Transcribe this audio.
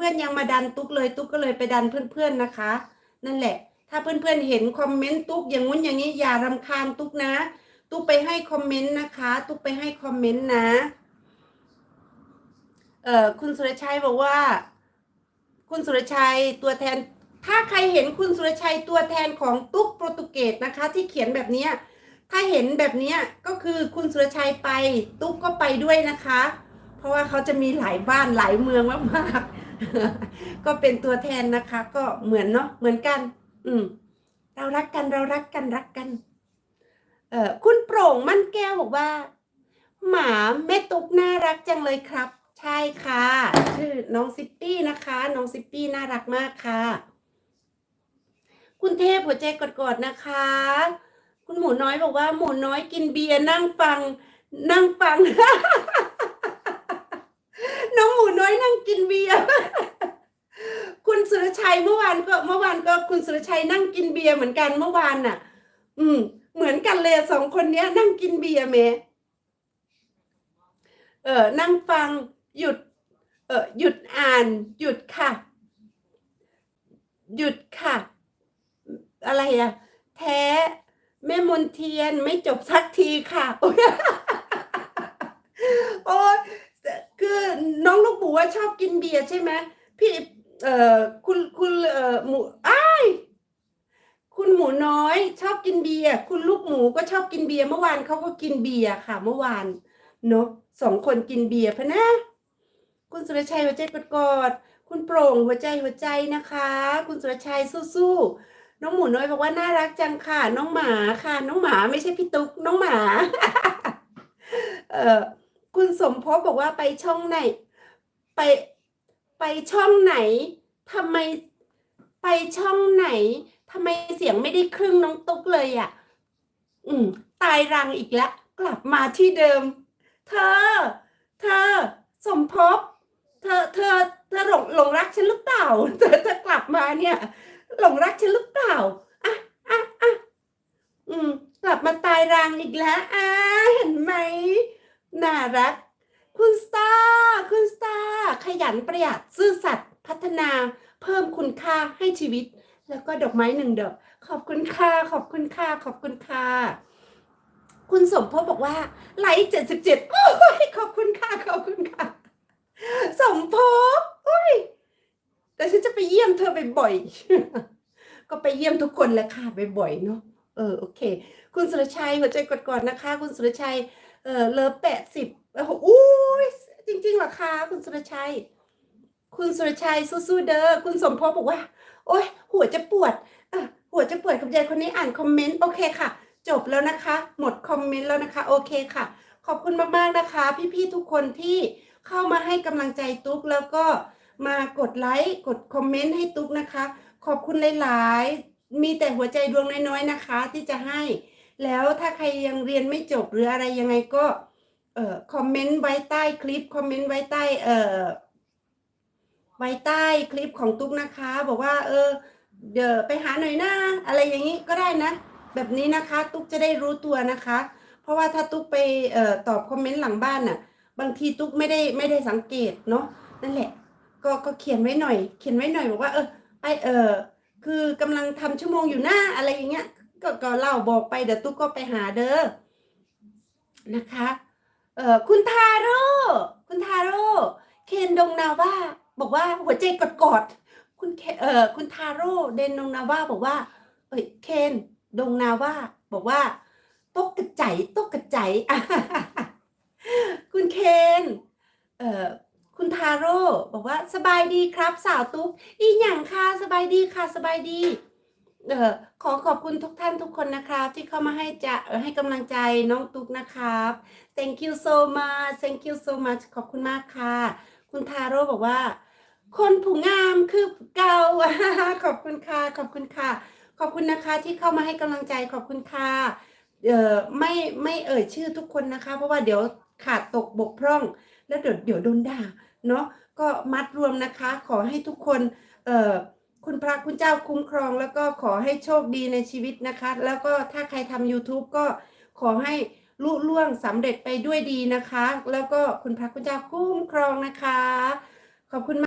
พื่อนๆยังมาดันตุ๊กเลยตุ๊กก็เลยไปดันเพื่อนๆนะคะ นั่นแหละ ถ้าเพื่อนๆเห็นคอมเมนต์ตุ๊กอย่างงู้นอย่างนี้อย่ารำคาญตุ๊กนะ ตุ๊กไปให้คอมเมนต์นะคะ ตุ๊กไปให้คอมเมนต์นะเอ่อคุณสุรชัยบอกว่า คุณสุรชัยตัวแทน ถ้าใครเห็นคุณสุรชัยตัวแทนของตุ๊กโปรตุเกสนะคะ ที่เขียนแบบนี้ถ้าเห็นแบบนี้ก็คือคุณสุรชัยไป ตุ๊กก็ไปด้วยนะคะ เพราะว่าเขาจะมีหลายบ้านหลายเมืองมากๆ ก็เป็นตัวแทนนะคะ ก็เหมือนเนาะเหมือนกัน อืม เรารักกันเรารักกันรักกัน เอ่อคุณโปร่งมั่นแก้วบอกว่า หมาแม่ตุ๊กน่ารักจังเลยครับ ใช่ค่ะ ชื่อน้องซิปปี้นะคะ น้องซิปปี้น่ารักมากค่ะ คุณเทพหัวใจกดๆนะคะ คุณหมูน้อยบอกว่า หมูน้อยกินเบียร์นั่งฟัง นั่งฟัง น้องหมูน้อยนั่งกินเบียร์ คุณสุร ชัยเมื่อวานก็เมื่อวานก็คุณสุรชัยนั่งกินเบียร์เหมือนกันเมื่อวานน่ะ อืม เหมือนกันเลยสองคนเนี้ย นั่งกินเบียร์เมเออนั่งฟังหยุด เออหยุดอ่าน หยุดค่ะ หยุดค่ะ อะไรอะแท้แม่มนเทียนไม่จบสักทีค่ะโอ้ยคือน้องลูกหมูว่าชอบกินเบียร์ใช่ไหมพี่เอ่ออหมูอ้าย คุณหมูน้อย ชอบกินเบียร์คุณลูกหมูก็ชอบกินเบียร์เมื่อวานเขาก็กินเบียร์ค่ะ เมื่อวานเนาะสองคนกินเบียร์พะนะ คุณสุรชัยหัวใจกดกอดคุณโปร่งหัวใจหัวใจนะคะ คุณสุรชัยสู้ๆน้องหมูน้อยบอกว่าน่ารักจังค่ะ น้องหมาค่ะ น้องหมาไม่ใช่พี่ตุ๊กน้องหมา เออคุณสมภพบอกว่าไปช่องไหน ไปไปช่องไหนทำไมไปช่องไหน ทำไมเสียงไม่ได้ครึ่งน้องตุ๊กเลยอะ อืม ตายรังอีกแล้วกลับมาที่เดิม เธอ เธอ สมภพเธอ เธอ เธอหลงหลงรักฉันหรือเปล่า เธอเธอกลับมาเนี่ย หลงรักฉันหรือเปล่าอะอะอะอืม กลับมาตายรังอีกแล้วอ่าเห็นไหมน่ารัก คุณสตาร์คุณสตาร์ขยันประหยัดซื่อสัตย์พัฒนาเพิ่มคุณค่าให้ชีวิต แล้วก็ดอกไม้หนึ่งดอก ขอบคุณค่ะ ขอบคุณค่ะ ขอบคุณค่ะ คุณสมภพบอกว่า ไลค์เจ็ดสิบเจ็ดโอ้ยขอบคุณค่ะ ขอบคุณค่ะ สมภพโอ้ย แต่ฉันจะไปเยี่ยมเธอบ่อยๆ ก็ไปเยี่ยมทุกคนแหละค่ะบ่อยๆเนาะ เออ โอเค คุณสุรชัยหัวใจกดก่อนนะคะ คุณสุรชัย เออเลิฟแปดสิบโอ้โหอุ้ยจริงๆเหรอคะ คุณสุรชัย คุณสุรชัยสู้ๆเด้อ คุณสมภพบอกว่า โอ๊ย หัวจะปวดอะหัวจะปวดกับยายคนนี้อ่านคอมเมนต์โอเคค่ะ จบแล้วนะคะ หมดคอมเมนต์แล้วนะคะ โอเคค่ะ ขอบคุณมากๆนะคะ พี่ๆทุกคนที่เข้ามาให้กำลังใจตุ๊กแล้วก็มากดไลค์กดคอมเมนต์ให้ตุ๊กนะคะ ขอบคุณหลายๆ มีแต่หัวใจดวงน้อยๆนะคะ ที่จะให้ แล้วถ้าใครยังเรียนไม่จบหรืออะไรยังไงก็เอ่อคอมเมนต์ไว้ใต้คลิปคอมเมนต์ไว้ใต้เอ่อไว้ใต้คลิปของตุ๊กนะคะ บอกว่าเออ เดี๋ยวไปหาหน่อยนะอะไรอย่างนี้ก็ได้นะ แบบนี้นะคะ ตุ๊กจะได้รู้ตัวนะคะ เพราะว่าถ้าตุ๊กไปเอ่อตอบคอมเมนต์หลังบ้านน่ะ บางทีตุ๊กไม่ได้ไม่ได้สังเกตเนาะนั่นแหละ ก็ก็เขียนไว้หน่อย เขียนไว้หน่อยบอกว่า เออไอเออคือกำลังทำชั่วโมงอยู่หน้าอะไรอย่างเงี้ยก็ก็เล่าบอกไปเดี๋ยวตุ๊กก็ไปหาเด้อนะคะเออคุณทาโร่คุณทาโร่เคนดงนาว่า บอกว่าหัวใจกดกด คุณเคเอ่อคุณทาโร่เดนดงนาว่าบอกว่า เอ้ยเคนดงนาว่าบอกว่าตกกระใจตกกระใจคุณเคนเอ่อคุณทาโร่บอกว่าสบายดีครับ สาวตุ๊กอีหยังค่ะสบายดีค่ะสบายดีเออขอขอบคุณทุกท่านทุกคนนะครับ ที่เข้ามาให้จะเอ่อให้กำลังใจน้องตุ๊กนะครับ thank you so much thank you so much ขอบคุณมากค่ะ คุณทาโร่บอกว่า คนผู้งามคือ เก่าขอบคุณค่ะ ขอบคุณค่ะ ขอบคุณนะคะที่เข้ามาให้กำลังใจขอบคุณค่ะ เอ่อไม่ไม่เอ่ยชื่อทุกคนนะคะ เพราะว่าเดี๋ยวขาดตกบกพร่อง แล้วเดี๋ยวเดี๋ยวโดนด่าเนาะก็มัดรวมนะคะ ขอให้ทุกคนเอ่อคุณพระคุณเจ้าคุ้มครอง แล้วก็ขอให้โชคดีในชีวิตนะคะ แล้วก็ถ้าใครทำ YouTube ก็ขอให้ลุล่วงสำเร็จไปด้วยดีนะคะ แล้วก็คุณพระคุณเจ้าคุ้มครองนะคะ ขอบคุณมาก